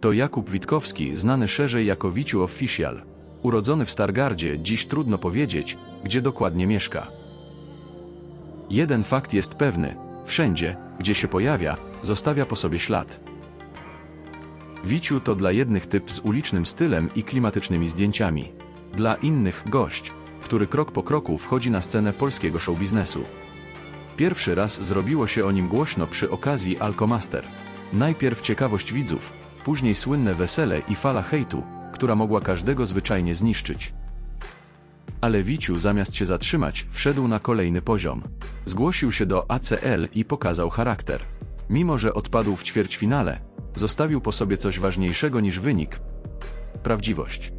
To Jakub Witkowski, znany szerzej jako Wiciu Official. Urodzony w Stargardzie, dziś trudno powiedzieć, gdzie dokładnie mieszka. Jeden fakt jest pewny: wszędzie, gdzie się pojawia, zostawia po sobie ślad. Wiciu to dla jednych typ z ulicznym stylem i klimatycznymi zdjęciami. Dla innych gość, który krok po kroku wchodzi na scenę polskiego showbiznesu. Pierwszy raz zrobiło się o nim głośno przy okazji Alkomaster. Najpierw ciekawość widzów, później słynne wesele i fala hejtu, która mogła każdego zwyczajnie zniszczyć. Ale Wiciu zamiast się zatrzymać, wszedł na kolejny poziom. Zgłosił się do ACL i pokazał charakter. Mimo, że odpadł w ćwierćfinale, zostawił po sobie coś ważniejszego niż wynik prawdziwość.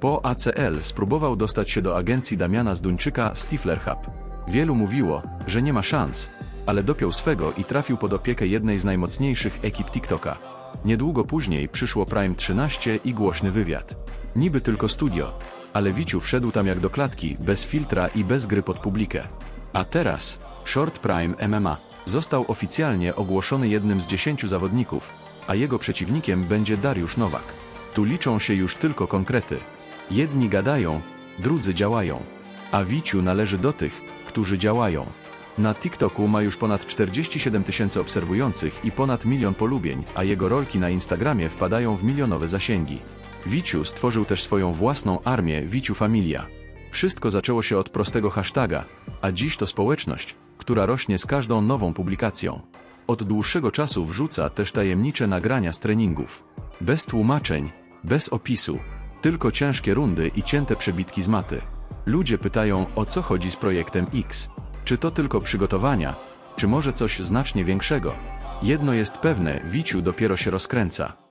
Po ACL spróbował dostać się do agencji Damiana Zduńczyka Stifler Hub. Wielu mówiło, że nie ma szans, ale dopiął swego i trafił pod opiekę jednej z najmocniejszych ekip TikToka. Niedługo później przyszło Prime 13 i głośny wywiad. Niby tylko studio, ale Wiciu wszedł tam jak do klatki, bez filtra i bez gry pod publikę. A teraz Short Prime MMA został oficjalnie ogłoszony jednym z dziesięciu zawodników, a jego przeciwnikiem będzie Dariusz Nowak. Tu liczą się już tylko konkrety. Jedni gadają, drudzy działają. A Wiciu należy do tych, którzy działają. Na TikToku ma już ponad 47 tysięcy obserwujących i ponad milion polubień, a jego rolki na Instagramie wpadają w milionowe zasięgi. Wiciu stworzył też swoją własną armię Wiciu Familia. Wszystko zaczęło się od prostego hashtaga, a dziś to społeczność, która rośnie z każdą nową publikacją. Od dłuższego czasu wrzuca też tajemnicze nagrania z treningów. Bez tłumaczeń, bez opisu, tylko ciężkie rundy i cięte przebitki z maty. Ludzie pytają, o co chodzi z projektem X. Czy to tylko przygotowania, czy może coś znacznie większego? Jedno jest pewne, Wiciu dopiero się rozkręca.